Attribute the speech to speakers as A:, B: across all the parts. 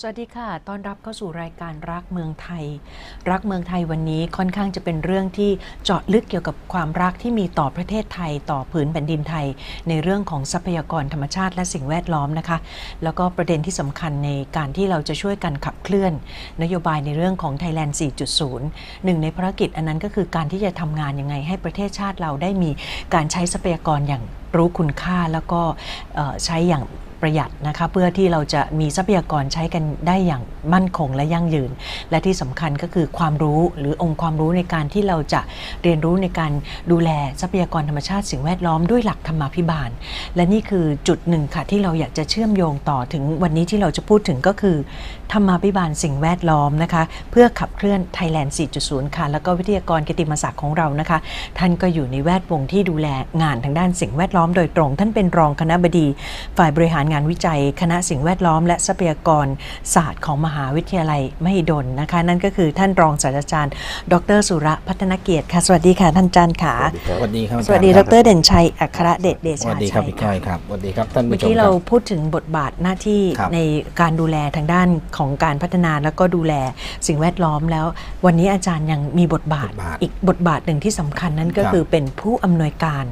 A: สวัสดีค่ะ ต้อนรับเข้าสู่รายการรักเมืองไทย รักเมืองไทยวันนี้ค่อนข้างจะเป็นเรื่องที่เจาะลึกเกี่ยวกับความรักที่มีต่อประเทศไทยต่อผืนแผ่นดินไทย ในเรื่องของทรัพยากรธรรมชาติและสิ่งแวดล้อมนะคะ แล้วก็ประเด็นที่สำคัญในการที่เราจะช่วยกันขับเคลื่อน นโยบายในเรื่องของ Thailand 4.0 หนึ่งในภารกิจอันนั้นก็คือการที่จะทำงานยังไงให้ประเทศชาติเราได้มีการใช้ทรัพยากรอย่างรู้คุณค่าแล้วก็ใช้อย่าง ประหยัดนะคะเพื่อที่เราจะมีทรัพยากรใช้กันได้อย่างมั่นคงและยั่งยืน และที่สำคัญก็คือความรู้หรือองค์ความรู้ในการที่เราจะเรียนรู้ในการดูแลทรัพยากรธรรมชาติสิ่งแวดล้อมด้วยหลักธรรมาภิบาล และนี่คือจุดหนึ่งค่ะที่เราอยากจะเชื่อมโยงต่อถึงวันนี้ที่เราจะพูดถึงก็คือธรรมาภิบาลสิ่งแวดล้อมนะคะเพื่อขับเคลื่อน Thailand 4.0 ค่ะ แล้วก็วิทยากรกิติมศักดิ์ของเรานะคะ ท่านก็อยู่ในแวดวงที่ดูแลงานทางด้านสิ่งแวดล้อมโดยตรง ท่านเป็นรองคณะบดีฝ่ายบริหารงานวิจัย คณะสิ่งแวดล้อม และทรัพยากรศาสตร์ของมหาวิทยาลัยมหิดลนะคะ นั่นก็คือท่านรองศาสตราจารย์ ดรสุระพัฒนเกียรติค่ะ สวัสดีค่ะท่านอาจารย์ค่ะ
B: สวัสดีครับ
A: สวัสดี
B: อา
A: ด
B: จารย์
A: รเด่นชัยอัครเดชเด
B: ส
A: ชา
B: วัสดีครับ
A: ชัย
B: พี่ก้อยครับสวัสดีครับท่าน
A: เมื่
B: ผู้
A: อ
B: ชม
A: กี้
B: ค
A: เรา
B: รับ
A: พูดถึงบทบาทหน้าที่
B: ครับ
A: ในการดูแลทางด้านของการพัฒนาแล้วก็ดูแลสิ่งแวดล้อมแล้ว วันนี้อาจารย์ยังมีบทบาท
B: บทบาท
A: อีกบทบาทหนึ่งที่สำคัญนั่นก็
B: ครับ
A: คือเป็นผู้อำนวยการ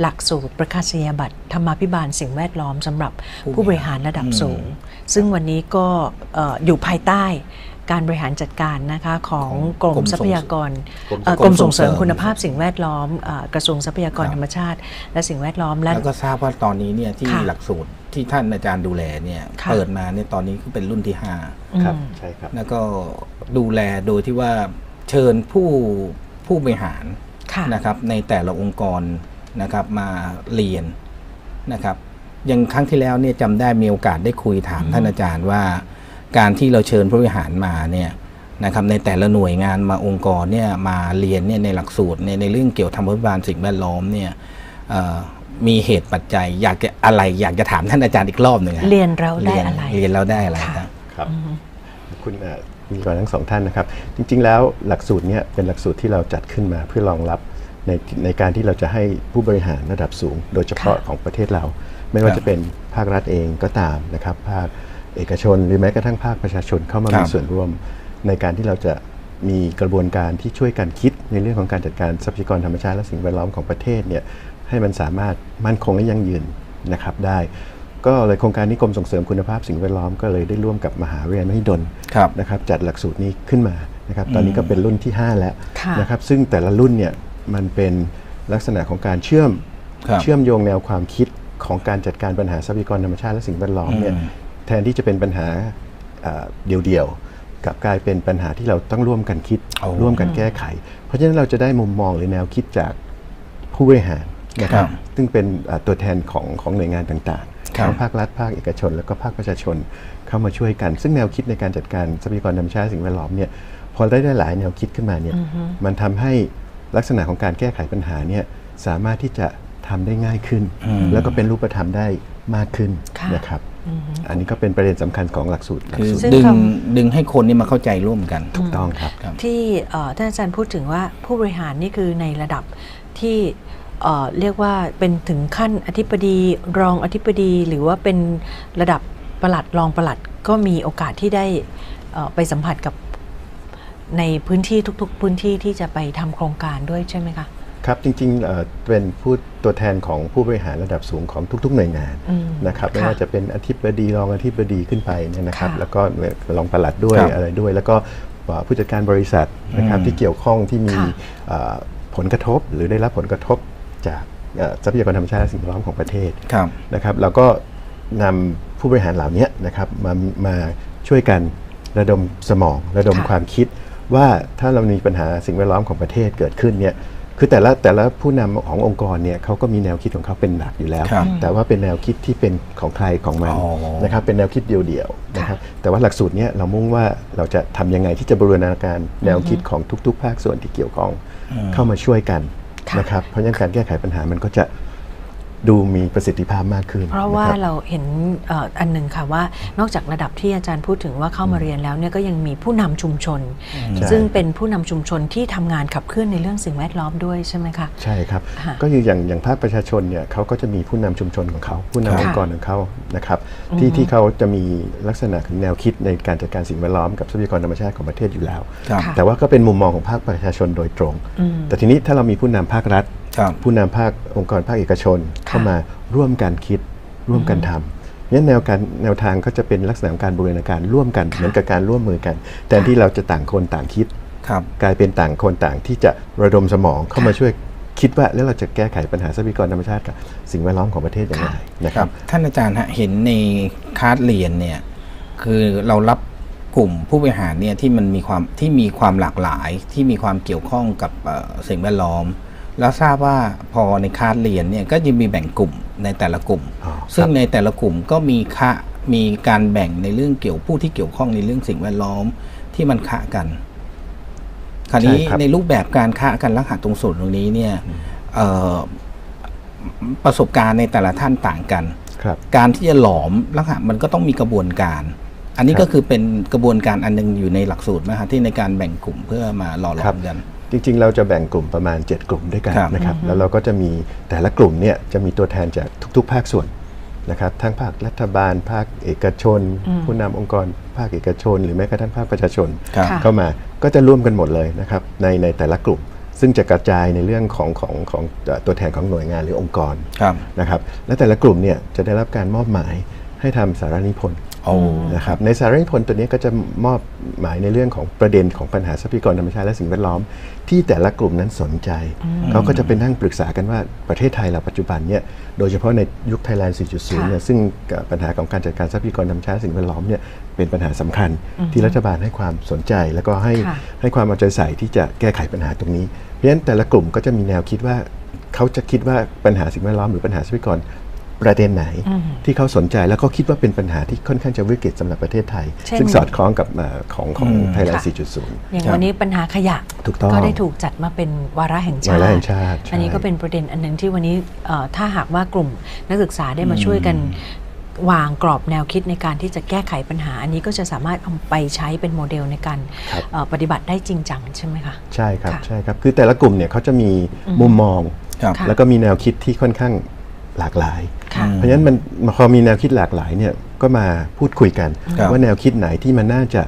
A: หลักสูตรประกาศนียบัตรธรรมาภิบาลสิ่งแวดล้อมสำหรับผู้บริหารระดับสูง ซึ่งวันนี้ก็เอ่ออยู่ภายใต้การบริหารจัดการนะคะของกรม
B: กรม
A: ทรัพยากร
B: กรม
A: เอ่อกรมส่งเสริม
B: กรมส่งเสริม
A: คุณภาพสิ่งแวดล้อมเอ่อกระทรวงทรัพยากร
B: ครับ
A: ธรรมชาติ และสิ่งแวดล้อมและ
B: แล้วก็ทราบว่าตอนนี้เนี่ยที่
A: ค่ะ
B: หลักสูตรที่ท่านอาจารย์ดูแลเนี่ย
A: ค่ะ
B: เปิดมาเนี่ยตอนนี้ก็เป็นรุ่นที่
C: ครับ
A: อืม
C: ใช่ครับ
B: 5แล้วก็ดูแลโดยที่ว่าเชิญผู้ผู้บริหาร
A: ค่ะ
B: นะครับในแต่ละองค์กรนะครับมาเรียนนะครับ อย่างครั้งที่แล้วเนี่ยจำได้มีโอกาสได้คุยถามท่านอาจารย์ว่า การที่เราเชิญผู้บริหารมาเนี่ยนะครับในแต่ละหน่วยงานมาองค์กรเนี่ยมาเรียนเนี่ยในหลักสูตรในในเรื่องเกี่ยวกับธรรมบาลสิ่งแวดล้อมเนี่ยเอ่อมีเหตุปัจจัยอยากจะอะไรอยากจะถามท่านอาจารย์อีกรอบหนึ่งอะ
A: เรียนเราได้อะไร
B: เรียนเราได้อะไร
A: ค่ะ
B: ครับ
C: ครับคุณเอ่อมีก่อนทั้งสองท่านนะครับ จริง ๆ แล้วหลักสูตรเนี้เป็นหลักสูตรที่เราจัดขึ้นมาเพื่อรองรับในในการที่เราจะให้ผู้บริหารระดับสูง โดยเฉพาะ
A: ค่ะ
C: ของประเทศเรา ไม่ว่า
B: ครับ
C: จะเป็นภาครัฐเองก็ตามนะครับภาคเอกชนหรือแม้กระทั่งภาคประชาชนเข้ามา
B: ครั
C: มี
B: บ
C: ส่วนร่วม ในการที่เราจะมีกระบวนการที่ช่วยกันคิดในเรื่องของการจัดการทรัพยากรธรรมชาติและสิ่งแวดล้อมของประเทศเนี่ยให้มันสามารถมั่นคงและยั่งยืนนะครับได้ ก็เลยโครงการนี้กรมส่งเสริมคุณภาพสิ่งแวดล้อมก็เลยได้ร่วมกับมหาวิทยาลัยมหิดล
B: ครับ
C: นะครับจัดหลักสูตรนี้ขึ้นมานะครับตอนนี้ก็เป็นรุ่นที่ 5 แล้ว
A: ค่ะ
C: นะครับซึ่งแต่ละรุ่นเนี่ยมันเป็นลักษณะของการเชื่อม
B: ครับ
C: เชื่อมโยงแนวความคิด ของการจัดการปัญหาทรัพยากรธรรมชาติและสิ่งแวดล้อมเนี่ย
B: อืม
C: แทนที่จะเป็นปัญหาเอ่อเดี่ยวๆกลับกลายเป็นปัญหาที่เราต้องร่วมกันคิด
B: โอ้
C: ร่วมกันแก้ไข เพราะฉะนั้นเราจะได้มุมมองหรือแนวคิดจากผู้บริหารนะค
B: ครั
C: รับบซึ่งเป็นอ่าตัวแทนของของหน่วยงานต่าง
B: ครับ
C: ๆทั้งภาครัฐภาคเอกชน แล้วก็ภาคประชาชนเข้ามาช่วยกัน ซึ่งแนวคิดในการจัดการทรัพยากรธรรมชาติและสิ่งแวดล้อมเนี่ยพอได้ได้หลายแนวคิดขึ้นมาเนี่ยมันทำให้ลักษณะของการแก้ไขปัญหาเนี่ยสามารถที่จะ ทำได้ง่ายขึ้น
B: อืม
C: แล้วก็เป็นรูปธรรมได้มากขึ้น
A: ค่ะ
C: นะครับ อันนี้ก็เป็นประเด็นสำคัญของหลักสูตรหลัก
B: คือ
C: สูตร
A: ซึ่ง
B: ดึง
A: ค
B: ดึงให้คนนี่มาเข้าใจร่วมกัน
C: ถูกต้องครับ
A: ที่เอ่อท่านอาจารย์พูดถึงว่าผู้บริหารนี่คือในระดับที่เอ่อเรียกว่าเป็นถึงขั้นอธิบดีรองอธิบดีหรือว่าเป็นระดับประหลัดรองประหลัดก็มีโอกาสที่ได้เอ่อไปสัมผัสกับในพื้นที่ทุก ๆ พื้นที่ที่จะไปทำโครงการด้วยใช่ไหมคะ
C: ครับจริงๆเอ่อเป็นผู้ตัวแทนของผู้บริหารระดับสูงของทุก ๆ หน่วยงาน
A: อืม
C: นะครับไม่
A: ค่ะ
C: ว่าจะเป็นอธิบดีรองอธิบดีขึ้นไปเนี่ยนะครับ
A: ค่ะ
C: แล้วก็รองปลัดด้วย
B: ครับ
C: อะไรด้วย แล้วก็เอ่อผู้จัดการบริษัทนะครับ
B: อืม
C: ที่เกี่ยวข้องที่มี
A: ค่ะ
C: เอ่อผลกระทบหรือได้รับผลกระทบจากเอ่อทรัพยากรธรรมชาติและสิ่งแวดล้อมของประเทศ
B: ครับ
C: นะครับเราก็นำผู้บริหารเหล่านี้นะครับมามาช่วยกันระดมสมองระดม
A: ค่ะ
C: ความคิดว่าถ้าเรามีปัญหาสิ่งแวดล้อมของประเทศเกิดขึ้นเนี่ย คือแต่ละแต่ละผู้นำขององค์กรเนี่ยเขาก็มีแนวคิดของเขาเป็นหลักอยู่แล้ว
B: ครับ
C: แต่ว่าเป็นแนวคิดที่เป็นของใครของมัน
B: อ๋อ
C: นะครับเป็นแนวคิดเดียวๆนะครับแต่ว่าหลักสูตรเนี้เรามุ่งว่าเราจะทำยังไงที่จะบรูรณาการแนวคิดของทุก ๆ ภาคส่วนที่เกี่ยวข้องเข้ามาช่วยกัน
A: ค่ะ
C: นะครับเพราะฉะนั้นการแก้ไขปัญหามันก็จะ ดูมีประสิทธิภาพมากขึ้น
A: เพราะว่า
C: คบ
A: เราเห็นเอ่ออันหนึ่งค่ะว่านอกจากระดับที่อาจารย์พูดถึงว่าเข้ามาเรียนแล้วเนี่ยก็ยังมีผู้นำชุมชน
C: ใช่
A: ซึ่งเป็นผู้นำชุมชนที่ทำงานขับเคลื่อนในเรื่องสิ่งแวดล้อมด้วยใช่ไหมคะ
C: ใช่ครับ
A: ค่ะ
C: ก็คืออย่างอย่างภาคประชาชนเนี่ยเขาก็จะมีผู้นำชุมชนของเขา ผู้นำ
A: ค่ะ
C: องค์กรของเขานะครับที่ที่เขาจะมีลักษณะของแนวคิดในการจัดการสิ่งแวดล้อมกับทรัพยากรธรรมชาติของประเทศอยู่แล้ว
B: ครับ
A: ค่ะ
C: แต่ว่าก็เป็นมุมมองของภาคประชาชนโดยตรง
A: อืม
C: แต่ทีนี้ถ้าเรามีผู้นำภาครัฐ
B: ครับ
C: ผู้นำภาคองค์กรภาคเอกชน
A: ค่ะ
C: เข้ามาร่วมกันคิดร่วมกันทำงั้นแนวการแนวทางก็จะเป็นลักษณะของการบูรณาการร่วมกัน
A: ค่ะ
C: เหมือนกับการร่วมมือกันแทน
A: ค่ะ
C: ที่เราจะต่างคนต่างคิด
B: ครับ
C: กลายเป็นต่างคนต่างที่จะระดมสมองเข้ามา
A: ค่ะ
C: ช่วยคิดว่าแล้วเราจะแก้ไขปัญหาทรัพยากรธรรมชาติกับสิ่งแวดล้อมของประเทศอย่างไร
A: ค่ะ
C: นะค
B: ค
C: รั
B: รับบท่านอาจารย์ฮะเห็นในคลาสเรียนเนี่ยคือเรารับกลุ่มผู้บริหารเนี่ยที่มันมีความที่มีความหลากหลายที่มีความเกี่ยวข้องกับเอ่อสิ่งแวดล้อม แล้วทราบว่าพอในคลาสเรียนเนี่ยก็จะมีแบ่งกลุ่มในแต่ละกลุ่ม
C: อ๋อ
B: ซึ่ง
C: ครับ
B: ในแต่ละกลุ่มก็มีคะมีการแบ่งในเรื่องเกี่ยวผู้ที่เกี่ยวข้องในเรื่องสิ่งแวดล้อมที่มันคะกัน คราวนี้
C: ใช่ครับ
B: ในรูปแบบการคะกันลักษณะตรงส่วนตรงนี้เนี่ยเอ่อประสบการณ์ในแต่ละท่านต่างกัน
C: ครับ
B: การที่จะหลอมลักษณะมันก็ต้องมีกระบวนการ อันนี้
C: ครับ
B: ก็คือเป็นกระบวนการอันหนึงอยู่ในหลักสูตรนะฮะที่ในการแบ่งกลุ่มเพื่อมาหล่อหล
C: ครั
B: อบมกัน
C: จริง ๆ เราจะแบ่งกลุ่มประมาณ 7 กลุ่มด้วยกัน
B: ครับ
C: นะครับแล้วเราก็จะมีแต่ละกลุ่มเนี่ยจะมีตัวแทนจากทุก ๆ ภาคส่วนนะครับทั้งภาครัฐบาล ภาคเอกชน ผู้นำองค์กร ภาคเอกชน หรือแม้กระทั่งภาคประชาชน
B: ครับ
A: ค่ะ
C: เข้ามาก็จะร่วมกันหมดเลยนะครับในในแต่ละกลุ่ม ซึ่งจะกระจายในเรื่องของของของเอ่อตัวแทนของหน่วยงานหรือองค์กร
B: ครับ
C: นะครับและแต่ละกลุ่มเนี่ยจะได้รับการมอบหมายให้ทำสารนิพนธ์
B: โอ้
C: นะครับในสารนิพนธ์ตัวนี้ก็จะมอบหมายในเรื่องของประเด็นของปัญหาทรัพยากรธรรมชาติและสิ่งแวดล้อม ที่แต่ละกลุ่มนั้นสนใจ เขาก็จะเป็นนั่งปรึกษากันว่าประเทศไทยเราปัจจุบันเนี่ยโดยเฉพาะในยุคไทยแลนด์ 4.0 เนี่ยซึ่งกับปัญหาของการจัดการทรัพยากรธรรมชาติและสิ่งแวดล้อมเนี่ยเป็นปัญหาสำคัญที่รัฐบาลให้ความสนใจ แล้วก็ให้
A: ค่ะ
C: ให้ความเอาใจใส่ที่จะแก้ไขปัญหาตรงนี้เพราะฉะนั้นแต่ละกลุ่มก็จะมีแนวคิดว่าเขาจะคิดว่าปัญหาสิ่งแวดล้อมหรือปัญหาทรัพยากร ประเด็นไหนที่เขาสนใจแล้วก็คิดว่าเป็นปัญหาที่ค่อนข้างจะวิกฤตสำหรับประเทศไทย
A: เช่น
C: ซึ่งสอดคล้องกับเอ่อของของ
B: อืม
C: ไทยแลน
A: ค่ะ
C: ด์ 4.0
A: อย่าง
B: ครับ
A: วันนี้ปัญหาขยะ
C: ถูกต้อง
A: ก็ได้ถูกจัดมาเป็นวาระแห่งชาติ
C: วาระแห่งชาติใช่
A: อันนี้ก็เป็นประเด็นอันหนึ่งที่วันนี้เอ่อถ้าหากว่ากลุ่มนักศึกษาได้มาช่วยกันวางกรอบแนวคิดในการที่จะแก้ไขปัญหา อันนี้ก็จะสามารถเอาไปใช้เป็นโมเดลในการ
C: ครับ
A: เอ่อปฏิบัติได้จริงจังใช่ไหมคะ
C: ใช่ครับ
A: ค่ะ
C: ใช่ครับคือแต่ละกลุ่มเนี่ยเขาจะมีมุมมอง
B: ครับ
A: ค่ะ
C: แล้วก็มีแนวคิดที่ค่อนข้าง หลากหลาย
A: ค่ะ
C: เพราะฉะนั้นมันพอมีแนวคิดหลากหลายเนี่ยก็มาพูดคุยกัน
B: ครับ
C: ว่าแนวคิดไหนที่มันน่าจะ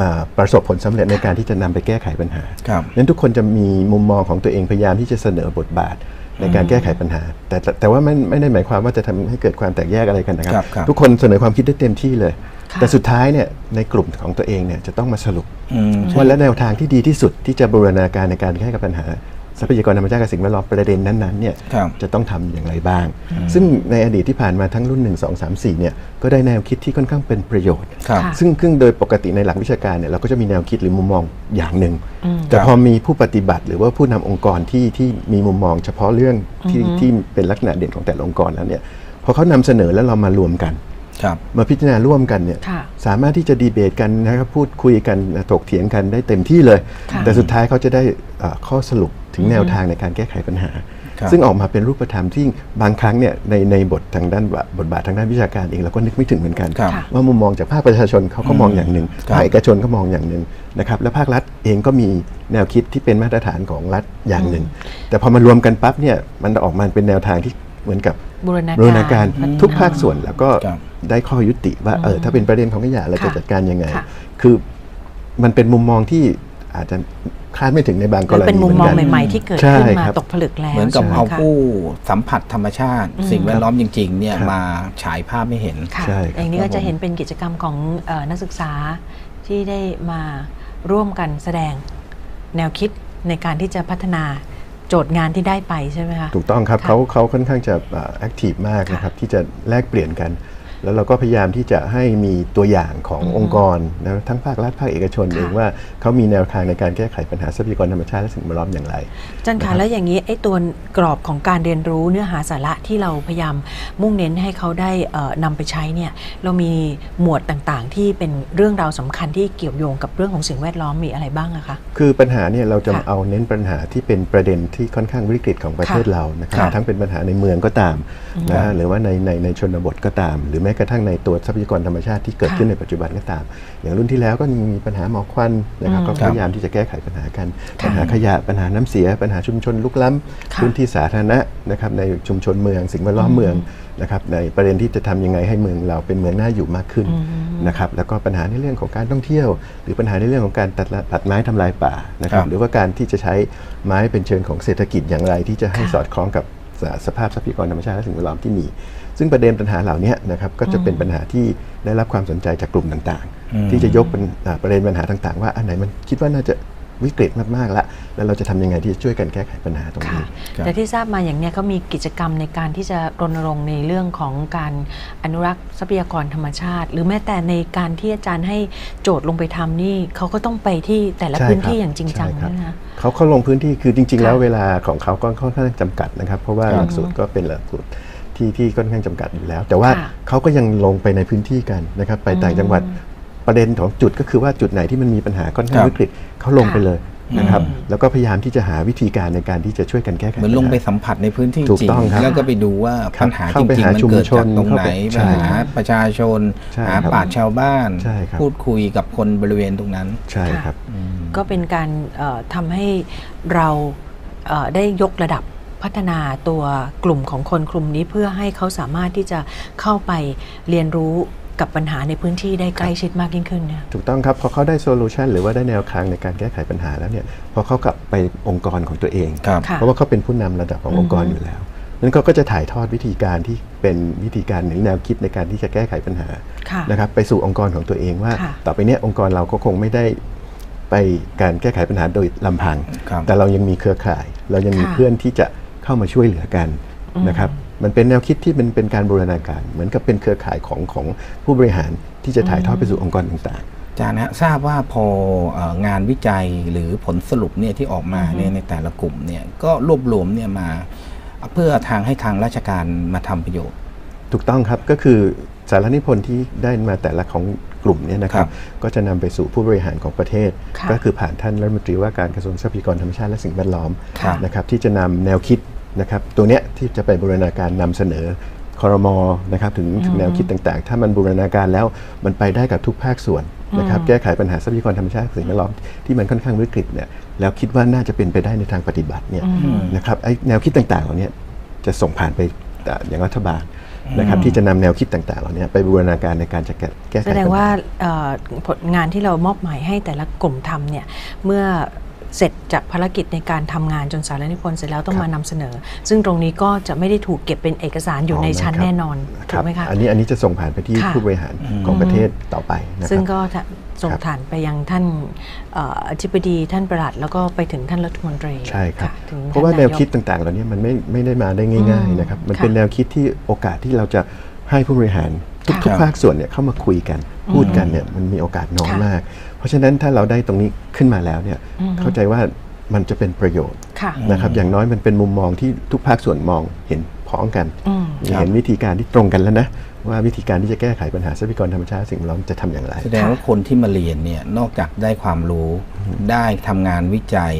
C: มาประสบผลสำเร็จในการที่จะนำไปแก้ไขปัญหา
B: ครับ
C: นั้นทุกคนจะมีมุมมองของตัวเองพยายามที่จะเสนอบทบาทในการแก้ไขปัญหา แต่แต่แต่ว่าไม่ไม่ได้หมายความว่าจะทำให้เกิดความแตกแยกอะไรกันนะครับ
B: ครับครับ
C: ทุกคนเสนอความคิดได้เต็มที่เลย
A: ค่ะ
C: แต่สุดท้ายเนี่ยในกลุ่มของตัวเองเนี่ยจะต้องมาสรุป
B: อืม
C: ว่าและแนวทางที่ดีที่สุดที่จะบูรณาการในการแก้ไขปัญหา ทรัพยากรธรรมชาติกับสิ่งแวดล้อมประเด็นนั้นๆเนี่ย
B: ครับ
C: จะต้องทำอย่างไรบ้าง ซึ่งในอดีตที่ผ่านมาทั้งรุ่น 1 2 3 4เนี่ยก็ได้แนวคิดที่ค่อนข้างเป็นประโยชน์
B: ครับ
A: ค่ะ
C: ซึ่งซึ่งโดยปกติในหลักวิชาการเนี่ยเราก็จะมีแนวคิดหรือมุมมองอย่างหนึ่ง
A: อืม
C: แต่
B: ครับ
C: พอมีผู้ปฏิบัติหรือว่าผู้นำองค์กรที่ที่มีมุมมอง เฉพาะเรื่องที่ที่เป็นลักษณะเด่นของแต่ละองค์กรแล้วเนี่ยพอเขานำเสนอแล้วเรามารวมกัน
B: ครับ
C: มาพิจารณาร่วมกันเนี่ย
A: ค่ะ
C: สามารถที่จะดีเบตกันนะครับพูดคุยกันถกเถียงกันได้เต็มที่เลย
A: ค่ะ
C: แต่สุดท้ายเขาจะได้เอ่อข้อสรุปถึงแนวทางในการแก้ไขปัญหา
B: ครับ
C: ซึ่งออกมาเป็นรูปธรรมที่บางครั้งเนี่ยในในบททางด้านบทบทบาททางด้านวิชาการเองเราก็นึกไม่ถึงเหมือนกัน
B: ครับ
C: ว่ามุมมองจากภาคประชาชนเขาก็มองอย่างหนึ่ง
B: ครับ
C: ภาคเอกชนก็มองอย่างหนึ่งนะครับและภาครัฐเองก็มีแนวคิดที่เป็นมาตรฐานของรัฐอย่างหนึ่ง แต่พอมารวมกันปั๊บเนี่ยมันออกมาเป็นแนวทางที่เหมือนกับ
A: บูรณา
C: บูรณาการ
A: การ
C: ทุกภาคส่วนแล้วก็
B: ครับ
C: ได้ข้อยุติว่าเออถ้าเป็นประเด็นของขยะเราจะ
A: ค่ะ
C: จัดการยังไง
A: ค่ะ
C: คือมันเป็นมุมมองที่อาจจะคาดไม่ถึงในบางก
A: หรือ
C: รณี
A: เป็นมุมมอง
C: หกั
A: ใหม่ๆที่เกิด
C: ใช่
A: ขึ้นมา
C: ครับ
A: ตกผลึกแล้ว
B: เหมือนกับ
A: ใช่ไเอาคะ
B: ผู้สัมผัสธรรมชาติ สิ่งแวดล้อมจริง ๆ เนี่ย
C: ครับ
B: มาฉายภาพไม่เห็น
A: ค่ะ
C: ใช่ครับ
A: อย่างนี้
C: ครั
A: ก็
C: บ
A: จะ
C: ผม
A: เห็นเป็นกิจกรรมของเออนักศึกษาที่ได้มาร่วมกันแสดงแนวคิดในการที่จะพัฒนา โจทย์งานที่ได้ไปใช่ไหมคะ
C: ถูกต้องครับ
A: ค่ะ
C: เขาเขาค่อนข้างจะแอคทีฟมากนะครับที่จะแลกเปลี่ยนกัน แล้วเราก็พยายามที่จะให้มีตัวอย่างของ
A: อืม
C: องค์กรนะทั้งภาครัฐภาคเอกชน
A: ค่ะ
C: เองว่าเขามีแนวทางในการแก้ไขปัญหาทรัพยากรธรรมชาติและสิ่งแวดล้อมอย่างไร
A: จันคะแล้วอย่างนี้ไอ้ตัวกรอบของการเรียนรู้เนื้อหาสาระที่เราพยายามมุ่งเน้นให้เขาได้เอ่อนำไปใช้เนี่ยเรามีหมวดต่างๆ ที่เป็นเรื่องราวสำคัญที่เกี่ยวโยงกับเรื่องของสิ่งแวดล้อมมีอะไรบ้างอะคะ
C: คือปัญหาเนี่ยเราจะ
A: ค่ะ
C: เอาเน้นปัญหาที่เป็นประเด็นที่ค่อนข้างวิกฤตของประเทศ
A: ค่ะ
C: เรานะค
B: ครั
C: รับบทั้งเป็นปัญหาในเมืองก็ตามนะ
B: ครั
C: ฮะ
B: บ
C: หรือว่าในในในชนบทก็ตามหรือแม้กระทั่งในตัวทรัพยากรธรรมชาติที่เกิด
A: ค่ะ
C: ขึ้นในปัจจุบันก็ตาม อย่างรุ่นที่แล้วก็มีปัญหาหมอกควันนะครับ
A: อืม
C: ก็พยายามที่จะแก้ไขปัญหากัน
A: ค่ะ
C: ปัญหาขยะปัญหาน้ำเสีย ปัญหาชุมชนลุกล้ำ
A: ค่ะ
C: พื้นที่สาธารณะนะครับในชุมชนเมืองสิ่งแวดล้อมเมืองนะครับในประเด็นที่จะทำยังไงให้เมืองเราเป็นเมืองน่าอยู่มากขึ้น
A: อืม
C: นะครับแล้วก็ปัญหาในเรื่องของการท่องเที่ยว หรือปัญหาในเรื่องของการตัดละตัดไม้ทำลายป่านะครั
B: ครับบ
C: หรือว่าการที่จะใช้ไม้เป็นเชิงของเศรษฐกิจอย่างไรที่จะให้
A: ค่ะ
C: สอดคล้องกับสสภาพทรัพยากรธรรมชาติและสิ่งแวดล้อมที่มี ซึ่งประเด็นปัญหาเหล่านี้นะครับก็จะเป็นปัญหาที่ได้รับความสนใจจากกลุ่มต่าง
B: อืม
C: ๆที่จะยกเป็นอ่าประเด็นปัญหาต่างๆ ว่าอันไหนมันคิดว่าน่าจะวิกฤตมากๆแล้ว แล้วเราจะทำยังไงที่จะช่วยกันแก้ไขปัญหาตรง
A: ค่ะ
C: นี้
B: ครับ
A: แต่ที่ทราบมาอย่างเนี้ยเขามีกิจกรรมในการที่จะรณรงค์ในเรื่องของการอนุรักษ์ทรัพยากรธรรมชาติ หรือแม้แต่ในการที่อาจารย์ให้โจทย์ลงไปทำนี่เขาก็ต้องไปที่แต่ละ
C: ใช่
A: พื้น
C: ครับ
A: ที่อย่างจริงจัง
C: ใช่ครับ
A: ด้วยนะ
C: เขาเขาลงพื้นที่คือจริงๆ
A: ค่ะ
C: แล้วเวลาของเขาก็ค่อนข้างจำกัดนะครับ เพราะว่า
B: ครับ
C: หลักสูตรก็เป็นหลักสูตร ที่ที่ค่อนข้างจำกัดอยู่แล้ว แต่ว่า
A: ค่ะ
C: เขาก็ยังลงไปในพื้นที่กันนะครับไปต่างจังหวัดประเด็นของจุดก็คือว่าจุดไหนที่มันมีปัญหาค่อนข้าง
B: ครับ
C: วิกฤตเขาลงไปเลยนะครับ
B: อืม
C: แล้วก็พยายามที่จะหาวิธีการในการที่จะช่วยกันแก้ไข
B: เหมือนลงไป
C: ปัญหา
B: สัมผัสในพื้นที่
C: ถูก
B: จริง
C: ต้องครับ
B: แล้วก็ไปดูว่า
C: ครับ
B: ปัญหา
C: เข้า
B: จ
C: ไป
B: ริง
C: หา
B: ๆมัน
C: ชุม
B: เกิด
C: ช
B: จาก
C: น
B: ตรงไหน
C: เข้าไปใช่
B: ปัญหาประชาชน
C: ใช่
B: หา
C: ครับ
B: ปราชญ์ชาวบ้าน
C: ใช่ครับ
B: พูดคุยกับคนบริเวณตรงนั้น
C: ใช่ครับ
A: ก็เป็นการเอ่อทำให้เราเอ่อได้ยกระดับ พัฒนาตัวกลุ่มของคนกลุ่มนี้เพื่อให้เขาสามารถที่จะเข้าไปเรียนรู้กับปัญหาในพื้นที่ได้ใกล้ชิดมากยิ่งขึ้นเนี่ย
C: ถูกต้องครับ พอเขาได้โซลูชันหรือว่าได้แนวทางในการแก้ไขปัญหาแล้วเนี่ยพอเขากลับไปองค์กรของตัวเอง
B: ครับ
A: ค่ะ
C: เพราะว่าเขาเป็นผู้นำระดับขององค์กรอยู่แล้วนั้นเขาก็จะถ่ายทอดวิธีการที่เป็นวิธีการหรือแนวคิดในการที่จะแก้ไขปัญหา
A: ค่ะ
C: นะครับไปสู่องค์กรของตัวเองว่า
A: ค่ะ
C: ต่อไปเนี้ยองค์กรเราก็คงไม่ได้ไปการแก้ไขปัญหาโดยลำพัง
B: ครับ
C: แต่เรายังมีเครือข่าย เรายังมี
A: ค่ะ
C: เพื่อนที่จะ เข้ามาช่วยเหลือกันนะครับมันเป็นแนวคิดที่เป็นเป็นการบูรณาการ เหมือนกับเป็นเครือข่ายของของผู้บริหารที่จะถ่ายทอดไปสู่องค์กรต่างๆ
B: อาจารย์ฮะทราบว่าพอเอ่องานวิจัยหรือผลสรุปเนี่ยที่ออกมาเนี่ยในแต่ละกลุ่มเนี่ยก็รวบรวมเนี่ยมาเพื่อทางให้ทางราชการมาทำประโยชน์
C: ถูกต้องครับก็คือสารนิพนธ์ที่ได้มาแต่ละของกลุ่มเนี่ยนะครับ
B: ครับ
C: ก็จะนำไปสู่ผู้บริหารของประเทศ
A: ค่ะ
C: ก็คือผ่านท่านรัฐมนตรีว่าการกระทรวงทรัพยากรธรรมชาติและสิ่งแวดล้อม
B: ครับ
C: นะครับที่จะนำแนวคิด นะครับตัวเนี้ยที่จะไปบูรณาการนำเสนอคอรมอนะครับถึงถึงแนวคิดต่างๆ ถ้ามันบูรณาการแล้วมันไปได้กับทุกภาคส่วนนะครับแก้ไขปัญหาทรัพยากรธรรมชาติและสิ่งแวดล้อมที่มันค่อนข้างวิกฤตเนี่ยแล้วคิดว่าน่าจะเป็นไปได้ในทางปฏิบัติเนี่ยนะครับไอ้แนวคิดต่างๆเหล่านี้จะส่งผ่านไปอ่าอย่างรัฐบาลนะครับที่จะนำแนวคิดต่างๆเหล่านี้ไปบูรณาการในการจะแก้แก้ไข
A: แสดง
C: ปัญห
A: ว่าเอ่อผลงานที่เรามอบหมายให้แต่ละกลุ่มทำเนี่ยเมื่อ เสร็จจากภารกิจในการทำงานจนสารนิพนธ์เสร็จแล้วต้อง
C: ครับ
A: มานำเสนอ ซึ่งตรงนี้ก็จะไม่ได้ถูกเก็บเป็นเอกสารอยู่ในชั้น
C: ครับ
A: แน่นอน
C: ค
A: ถู
C: รั
A: ก
C: บ
A: ไหมคะ
C: อันนี้อันนี้จะส่งผ่านไปที่
A: ค่ะ
C: ผู้บริหารของประเทศต่อไปนะค
A: ซึ่ง
C: รับ
A: ก็จะส่ง
C: ครับ
A: ฐานไปยังท่านเอ่ออธิบดีท่านประหลัดแล้วก็ไปถึงท่านรัฐมนตรี
C: ใช่ครับะ
A: ถึง
C: เพราะว่า
A: ท่
C: แน
A: น
C: วย
A: ก
C: คิดต่างๆ เหล่านี้มันไม่ไม่ได้มาได้ง่าย
A: อืม
C: ๆนะครับมัน
A: ค่ะ
C: เป็นแนวคิดที่โอกาสที่เราจะให้ผู้บริหารทุก
A: ค่ะ
C: ทุกภาคส่วนเนี่ยเข้ามาคุยกัน พูดกันเนี่ยมันมีโอกาสน้อย
A: ค่ะ
C: มาก เพราะฉะนั้นถ้าเราได้ตรงนี้ขึ้นมาแล้วเนี่ย
A: อือฮึ
C: เข้าใจว่ามันจะเป็นประโยชน์
A: ค่ะ
C: นะครับอย่างน้อยมันเป็นมุมมองที่ทุกภาคส่วนมองเห็นพ้องกัน
A: อืม
C: เห็นวิธีการที่ตรงกันแล้วนะ ว่าวิธีการที่จะแก้ไขปัญหาทรัพยากรธรรมชาติสิ่งแวดล้อมจะทำอย่างไร
B: แสดงว่าคนที่มาเรียนเนี่ยนอกจากได้ความรู้ได้ทำงานวิจัย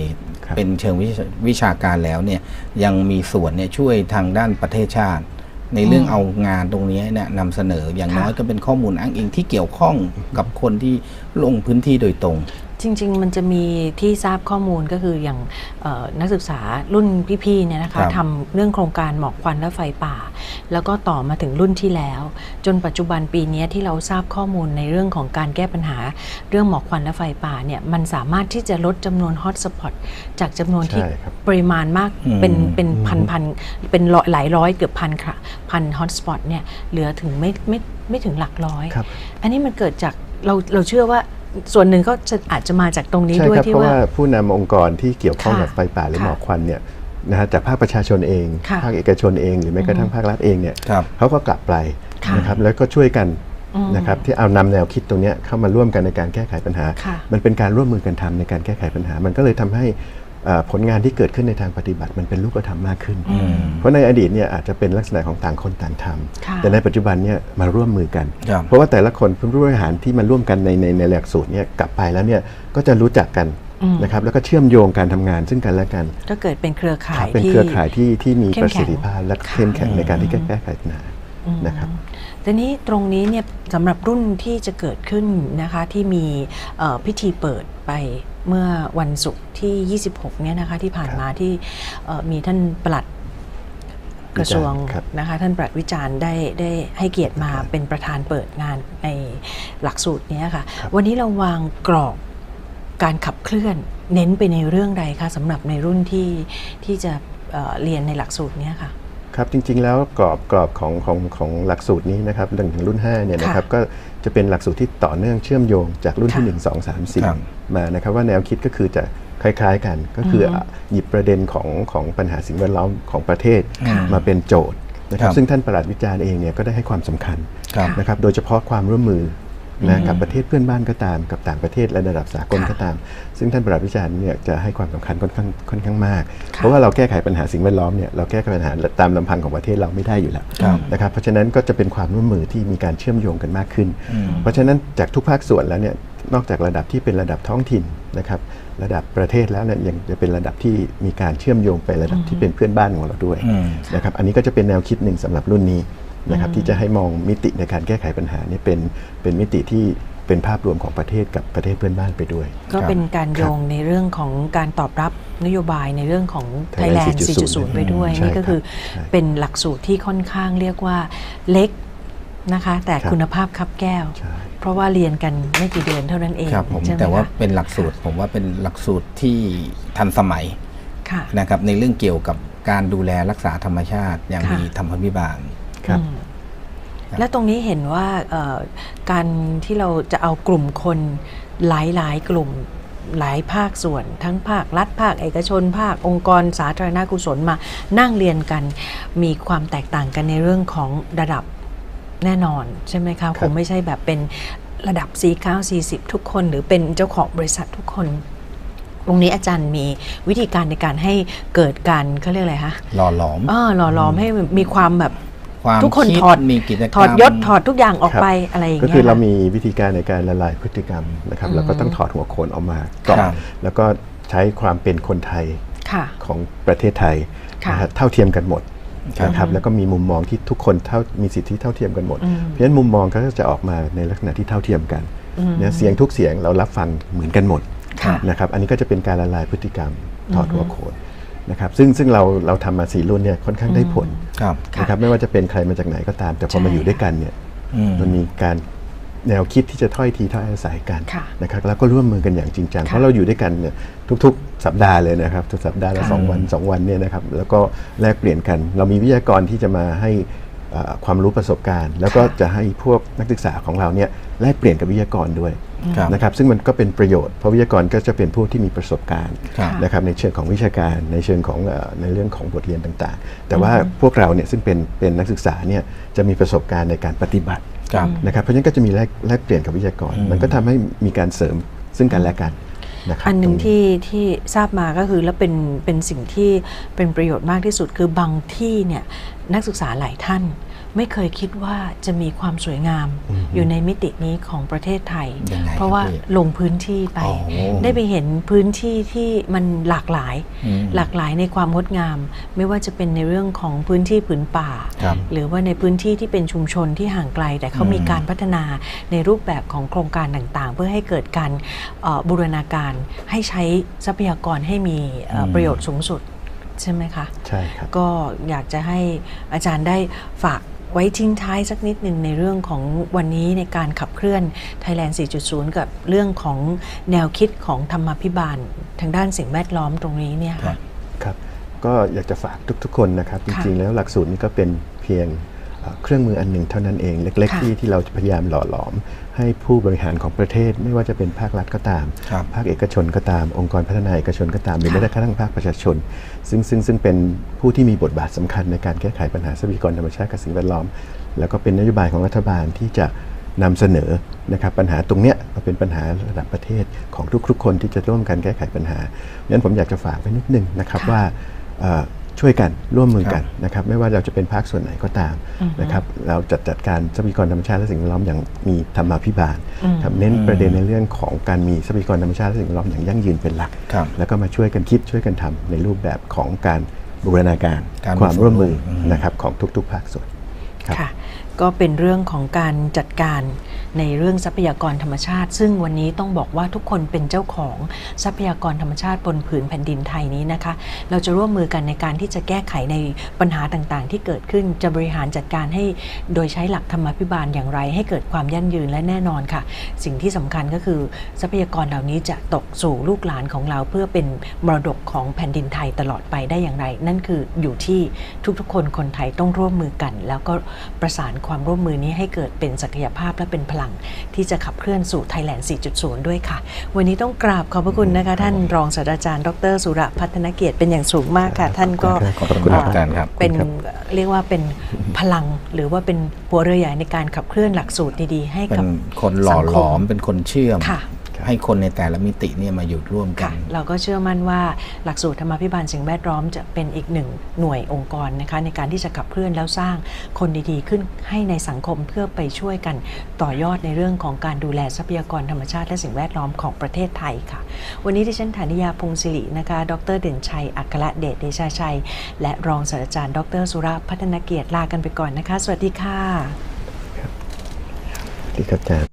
C: ครับ
B: เป็นเชิงวิชาวิชาการแล้วเนี่ยยังมีส่วนเนี่ยช่วยทางด้านประเทศชาติ ในเรื่องเอางานตรงนี้เนี่ยนำเสนออย่างน้อย
A: ค่ะ
B: ก็เป็นข้อมูลอ้างอิงที่เกี่ยวข้องกับคนที่ลงพื้นที่โดยตรง
A: จริง ๆ มันจะมีที่ทราบข้อมูลก็คืออย่างเอ่อนักศึกษารุ่นพี่ๆเนี่ยนะ
B: ครั
A: คะ
B: บ
A: ทำเรื่องโครงการหมอกควันและไฟป่า แล้วก็ต่อมาถึงรุ่นที่แล้ว จนปัจจุบันปีนี้ที่เราทราบข้อมูลในเรื่องของการแก้ปัญหาเรื่องหมอกควันและไฟป่าเนี่ยมันสามารถที่จะลดจำนวนฮอตสปอตจากจำนวนที่
C: ใช่ครับ
A: ปริมาณมาก
B: อืม
A: เป็นเป็นพันพันเป็นร้อยหลายร้อยเกือบพันค่ะพันฮอตสปอตเนี่ยเหลือถึงไม่ไม่ไม่ถึงหลักร้อย
C: ครับ
A: อันนี้มันเกิดจากเราเราเชื่อว่า ส่วนหนึ่งก็จะอาจจะมาจากตรงนี้
C: ใช่
A: ด้วย
C: ครับ
A: ที่
C: เพราะ
A: ว่า
C: ว่าผู้นำองค์กรที่เกี่ยวข้อง
A: ค่ะ
C: กับไฟป่าหรือ
A: ค่ะ
C: หมอกควันเนี่ยนะฮะจากภาคประชาชนเอง
A: ค่ะ
C: ภาคเอกชนเองหรือแม้กระทั่งภาครัฐเองเนี่ย
B: ครับ
C: เขาก็กลับไป
A: ค่ะ
C: นะครับแล้วก็ช่วยกัน
A: อืม
C: นะครับที่เอานำแนวคิดตรงเนี้ยเข้ามาร่วมกันในการแก้ไขปัญหา
A: ค่ะ
C: มันเป็นการร่วมมือกันทำในการแก้ไขปัญหา มันก็เลยทำให้เอ่อ ผลงานที่เกิดขึ้นในทางปฏิบัติมันเป็นรูปธรรมมากขึ้น เพราะในอดีตเนี่ยอาจจะเป็นลักษณะของต่างคนต่างท
A: ค่ะำ
C: แต่ในปัจจุบันเนี่ยมาร่วมมือกัน
B: ครับ
C: เพราะว่าแต่ละคนผู้บริหารที่มาร่วมกันในในในหลักสูตรเนี่ยกลับไปแล้วเนี่ยก็จะรู้จักกัน
A: อืม
C: นะครับแล้วก็เชื่อมโยงการทำงานซึ่งกันและกัน
A: ก็เกิดเป็นเครือข่า
C: ครั
A: ย
C: บเป็น
A: ที่
C: เครือข่ายที่ที่มี
A: เข้ม
C: ประ
A: แข็ง
C: สิทธิภาพและ
A: ค่ะ
C: เข้มแข็งในการที่จะแก้ไขปัญหา นะครับ
A: ทีนี้ตรงนี้เนี่ยสำหรับรุ่นที่จะเกิดขึ้นนะคะที่มีเอ่อพิธีเปิดไปเมื่อวันศุกร์ที่ 26 เนี่ยนะคะที่ผ่านมาที่เอ่อมีท่านปลัดกระทรวง
C: ครับ
A: นะคะท่านปลัดวิจารณ์ได้ได้ให้เกียรติมาเป็นประธานเปิดงานในหลักสูตรเนี้ยค่ะ วันนี้เราวางกรอบการขับเคลื่อนเน้นไปในเรื่องใดคะสำหรับในรุ่นที่ที่จะเอ่อเรียนในหลักสูตรเนี้ยค่ะ
C: ครับจริงๆแล้วกรอบกรอบของของของหลักสูตรนี้นะครับหนึ่งถึงรุ่น5เนี่ยนะครับก็จะเป็นหลักสูตรที่ต่อเนื่องเชื่อมโยงจากรุ่นที่
A: ค่ะ
C: 1 2 3
B: ครับ
C: 4มานะครับว่าแนวคิดก็คือจะคล้ายๆกัน ก็คืออหยิบประเด็นของของปัญหาสิ่งแวดล้อมของประเทศ
A: ค่ะ
C: มาเป็นโจทย์นะครั
B: ครับบ
C: ซึ่งท่านประหลัดวิจารณ์เองเนี่ยก็ได้ให้ความสำคัญ
B: ครับ
A: ค่ะ
C: นะครับโดยเฉพาะความร่วมมือ นะกับประเทศเพื่อนบ้านก็ตามกับต่างประเทศและระดับสากล
A: ค่ะ
C: ก็ตาม ซึ่งท่านประหลัดวิจารณ์เนี่ยจะให้ความสำคัญค่อนข้างค่อนข้างมาก
A: ค่ะ
C: เพราะว่าเราแก้ไขปัญหาสิ่งแวดล้อมเนี่ยเราแก้ไขปัญหาตามลำพังของประเทศเราไม่ได้อยู่แล้ว
B: ครับ
C: นะครับเพราะฉะนั้นก็จะเป็นความร่วมมือที่มีการเชื่อมโยงกันมากขึ้น เพราะฉะนั้นจากทุกภาคส่วนแล้วเนี่ยนอกจากระดับที่เป็นระดับท้องถิ่นนะครับระดับประเทศแล้วเนี่ยยังจะเป็นระดับที่มีการเชื่อมโยงไประดับที่เป็นเพื่อนบ้านของเราด้วย
B: อืม
C: นะครับอันนี้ก็จะเป็นแนวคิดหนึ่งสำหรับรุ่นนี้ นะครับที่จะให้มองมิติในการแก้ไขปัญหาเนี่ยเป็นเป็นมิติที่เป็นภาพรวมของประเทศกับประเทศเพื่อนบ้านไปด้วย
A: ก็เป็นการโยงในเรื่องของการตอบรับนโยบายในเรื่องของ
C: Thailand
A: Thailand
C: 4.0
A: 4.0 ไปด้วย
C: ใช่
A: นี่ก็คือ
C: ครับใช่
A: เป็นหลักสูตรที่ค่อนข้างเรียกว่าเล็กนะคะแต่
C: ครับ
A: คุณภาพคับแก้ว
C: ใช่
A: เพราะว่าเรียนกันไม่กี่เดือนเท่านั้นเอง
B: ครับผม
A: ใช่ไหม
B: แต่ว่า
A: คะ
B: เป็นหลักสูตรผมว่าเป็นหลักสูตรที่ทันสมัย
A: ค่ะ
B: นะครับในเรื่องเกี่ยวกับการดูแลรักษาธรรมชาติอย่าง
A: ค่ะ
B: มีธรรมพิบาล
C: ครับ
A: อืมและตรงนี้เห็นว่าเอ่อการที่เราจะเอากลุ่มคนหลาย ๆ กลุ่มหลายภาคส่วน ทั้งภาครัฐภาคเอกชน ภาคองค์กรสาธารณกุศลมานั่งเรียนกัน มีความแตกต่างกันในเรื่องของระดับแน่นอน ใช่ไหมคะคงไม่ใช่แบบเป็นระดับ4 9 40ทุกคน หรือเป็นเจ้าของบริษัททุกคน ตรงนี้อาจารย์มีวิธีการในการให้เกิดการเขาเรียกอะไรคะ
B: หล่อหลอม
A: อ่าหล่อหลอมให้มีความแบบ
B: ความ
A: ทุกคน
B: ด
A: ถอด
B: มีกิจกรรม
A: ถอดยศถอดทุกอย่างออกไปอะไรอย่าง
C: ก็
A: เงี้ย
C: คือเรา
A: ค่ะ
C: มีวิธีการในการละลายพฤติกรรมนะครับแล้วก็ต้องถอดหัวโขนออกมาก่อ
B: ครั
C: น
B: บ
C: แล้วก็ใช้ความเป็นคนไทย
A: ค่ะ
C: ของประเทศไทย
A: ค่ะ
C: นะฮะเท่าเทียมกันหมด
B: ครับ
C: นะครับแล้วก็มีมุมมองที่ทุกคนเท่ามีสิทธิเท่าเทียมกันหมด
A: อืม
C: เพราะฉะนั้นมุมมองก็จะออกมาในลักษณะที่เท่าเทียมกันเนี่ยเสียงทุกเสียงเรารับฟังเหมือนกันหมด
A: ค่ะ
C: นะครับอันนี้ก็จะเป็นการละลายพฤติกรรมถอดหัวโขน นะครับซึ่งซึ่งเราเราทำมาสี่รุ่นเนี่ยค่อนข้างได้ผล
B: ครับ
A: ค่ะ
C: นะครับไม่ว่าจะเป็นใครมาจากไหนก็ตาม แต่พอ
A: ใช่
C: มาอยู่ด้วยกันเนี่ย
B: อืม
C: มันมีการแนวคิดที่จะถ้อยทีถ้อยอาศัยกัน
A: ค่ะ
C: นะครับแล้วก็ร่วมมือกันอย่างจริงจัง
A: ค่ะ
C: เพราะเราอยู่ด้วยกันเนี่ยทุกๆ สัปดาห์เลยนะครับทุกสัปดาห์ละ
A: ค่ะ
C: สองวันสองวันเนี่ยนะครับแล้วก็แลกเปลี่ยนกัน เรามีวิทยากรที่จะมาให้เอ่อความรู้ประสบการณ์ แล้วก็จะให้พวกนักศึกษาของเราเนี่ยแลกเปลี่ยนกับวิทยากรด้วย
B: ครับ
C: นะครับซึ่งมันก็เป็นประโยชน์เพราะวิทยากรก็จะเป็นผู้ที่มีประสบการณ์
B: ครับ
C: นะครับในเชิงของวิชาการในเชิงของเอ่อในเรื่องของบทเรียนต่างๆ แต่ว่าพวกเราเนี่ยซึ่งเป็นเป็นนักศึกษาเนี่ยจะมีประสบการณ์ในการปฏิบัติ
B: ครับ
C: นะครับเพราะฉะนั้นก็จะมีแลกแลกเปลี่ยนกับวิทยากร มันก็ทำให้มีการเสริมซึ่งกันและกันนะครับ
A: อันหนึ่ง
C: ตร
A: ที่ที่ทราบมาก็คือแล้วเป็นเป็นสิ่งที่เป็นประโยชน์มากที่สุดคือบางที่เนี่ยนักศึกษาหลายท่าน ไม่เคยคิดว่าจะมีความสวยงามอยู่ในมิตินี้ของประเทศไทย
B: ยังไง
A: เพราะว่า
B: ครับพี่
A: ลงพื้นที่ไป
B: อ๋อ
A: ได้ไปเห็นพื้นที่ที่มันหลากหลาย
B: อืม
A: หลากหลายในความงดงาม ไม่ว่าจะเป็นในเรื่องของพื้นที่ผืนป่า
B: ครับ
A: หรือว่าในพื้นที่ที่เป็นชุมชนที่ห่างไกล แต่เขามีการพัฒนาในรูปแบบของโครงการต่างๆ เพื่อให้เกิดการเอ่อบูรณาการให้ใช้ทรัพยากรให้มีเอ่ออ
B: ม
A: ประโยชน์สูงสุดใช่ไหมคะ
C: ใช่ครับ
A: ก็อยากจะให้อาจารย์ได้ฝาก ไว้ทิ้งท้ายสักนิดหนึ่งในเรื่องของวันนี้ในการขับเคลื่อน Thailand 4.0 กับเรื่องของแนวคิดของธรรมาภิบาล ทางด้านสิ่งแวดล้อมตรงนี้เนี่ย
B: ครั
A: ค่ะ
B: บ
C: ครับ ก็อยากจะฝากทุกๆ คนนะครับจ
A: ค่ะ
C: ริงๆ แล้วหลักสูตรนี้ก็เป็นเพียง เอ่อเครื่องมืออันหนึ่งเท่านั้นเองเล็ก
A: ค่ะ
C: ๆที่ที่เราจะพยายามหล่อหลอม ให้ผู้บริหารของประเทศ ไม่ว่าจะเป็นภาครัฐก็ตาม
B: ครับ
C: ภาคเอกชนก็ตาม องค์กรพัฒนาเอกชนก็ตามหรือ
A: ค่ะ
C: แม้แต่กระทั่งภาคประชาชน ซึ่งซึ่งซึ่งเป็นผู้ที่มีบทบาทสำคัญในการแก้ไขปัญหาทรัพยากรธรรมชาติกับสิ่งแวดล้อม แล้วก็เป็นนโยบายของรัฐบาลที่จะนำเสนอนะครับปัญหาตรงเนี้ยมาเป็นปัญหาระดับประเทศของทุกๆ คนที่จะร่วมกันแก้ไขปัญหางั้นผมอยากจะฝากไว้นิดนึงนะครับ
A: ค่ะ
C: ว่าเอ่อ ช่วยกันร่วมมือกัน
B: ครับ
C: นะครับไม่ว่าเราจะเป็นภาคส่วนไหนก็ตามนะครับเราจัดจัดการทรัพยากรธรรมชาติและสิ่งแวดล้อมอย่างมีธรรมาภิบาลครับเน้นประเด็นในเรื่องของการมีทรัพยากรธรรมชาติและสิ่งแวดล้อมอย่างยั่งยืนเป็นหลัก
B: ครับ
C: แล้วก็มาช่วยกันคิดช่วยกันทำในรูปแบบของการบูรณาการ
B: การ
C: ความร่วมมือ
B: อืม
C: นะครับของทุกๆ ภาคส่วนครับ
A: ค่ะก็เป็นเรื่องของการจัดการ ในเรื่องทรัพยากรธรรมชาติ ซึ่งวันนี้ต้องบอกว่าทุกคนเป็นเจ้าของทรัพยากรธรรมชาติบนผืนแผ่นดินไทยนี้นะคะ เราจะร่วมมือกันในการที่จะแก้ไขในปัญหาต่างๆ ที่เกิดขึ้นจะบริหารจัดการให้โดยใช้หลักธรรมาภิบาลอย่างไร ให้เกิดความยั่งยืนและแน่นอนค่ะ สิ่งที่สำคัญก็คือทรัพยากรเหล่านี้จะตกสู่ลูกหลานของเราเพื่อเป็นมรดกของแผ่นดินไทยตลอดไปได้อย่างไร นั่นคืออยู่ที่ทุกๆ คนคนไทยต้องร่วมมือกัน แล้วก็ประสานความร่วมมือนี้ให้เกิดเป็นศักยภาพและเป็นพลังที่จะขับเคลื่อนสู่ Thailand 4.0 ด้วยค่ะ วันนี้ต้องกราบขอบพระคุณนะคะท่านรองศาสตราจารย์ ดร สุรพัฒนเกียรติเป็นอย่างสูงมากค่ะ ท่านก็
C: ขอบคุณ
B: ครับอาจารย์ครับ
A: เป็น
C: ครับ
A: เรียกว่าเป็นพลังหรือว่าเป็นหัวเรือใหญ่ในการขับเคลื่อนหลักสูตรดีๆ ให้
B: เป็
A: กับ
B: นคนหล่อ
A: สัง
B: ห
A: ค
B: ลอมเป็นคนเชื่อม
A: ค่ะ
B: ให้คนในแต่ละมิติเนี่ยมาอยู่ร่วมกั
A: ค่ะ
B: น
A: เราก็เชื่อมั่นว่าหลักสูตรธรรมาภิบาลสิ่งแวดล้อมจะเป็นอีกหนึ่งหน่วยองค์กรนะคะในการที่จะขับเคลื่อนแล้วสร้างคนดีๆ ขึ้นให้ในสังคมเพื่อไปช่วยกันต่อยอดในเรื่องของการดูแลทรัพยากรธรรมชาติและสิ่งแวดล้อมของประเทศไทยค่ะ วันนี้ที่ฉันฐานิยาพงศิรินะคะ ดรเด่นชัย อัครเดชเดชาชัย และรองศาสตราจารย์ ดรสุรพัฒนเกียรติลากันไปก่อนนะคะ สวัสดีค่ะ
C: ที่ครับอาจารย์